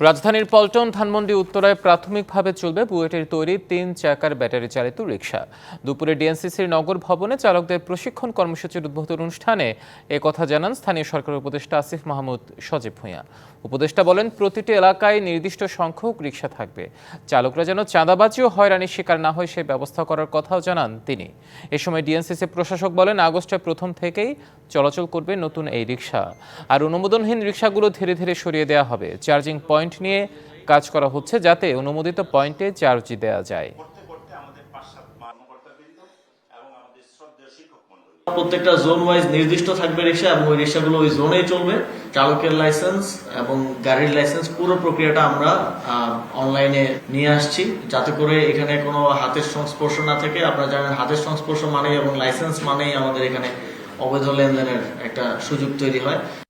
রাজধানীর পল্টন, ধানমন্ডি, উত্তরায় প্রাথমিকভাবে চলবে বুয়েটের তৈরি তিন চাকার ব্যাটারি চালিত রিক্সা দুপুরে ডিএনসিসির নগর ভবনে চালকদের প্রশিক্ষণ কর্মসূচির উদ্বোধন অনুষ্ঠানে কথা জানান স্থানীয় সরকার উপদেষ্টা আসিফ মাহমুদ সজীব ভূঁইয়া। উপদেষ্টা বলেন, প্রতিটি এলাকায় নির্দিষ্ট সংখ্যক রিক্সা থাকবে। চালকরা যেন চাঁদাবাজি ও হয়রানির শিকার না হয় সে ব্যবস্থা করার কথাও জানান তিনি। এ সময় ডিএনসিসি প্রশাসক বলেন, আগস্টের প্রথম থেকেই চলাচল করবে নতুন এই রিক্সা আর অনুমোদনহীন রিক্সাগুলো ধীরে ধীরে সরিয়ে দেওয়া হবে। চার্জিং পয়েন্ট নিয়ে কাজ করা হচ্ছে যাতে অনুমোদিত পয়েন্টে চার্জ দেওয়া যায়। প্রত্যেকটা জোন ওয়াইজ নির্দিষ্ট থাকবে রিক্সা এবং ওই রিক্সাগুলো ওই জোনেই চলবে। চালকের লাইসেন্স এবং গাড়ির লাইসেন্স পুরো প্রক্রিয়াটা আমরা অনলাইনে নিয়ে আসছি। যাতে করে এখানে কোনো হাতের সংস্পর্শ না থাকে। আপনারা জানেন হাতের সংস্পর্শ মানেই এবং লাইসেন্স মানেই আমাদের এখানে অবৈধ লেনদেনের একটা সুযোগ তৈরি হয়।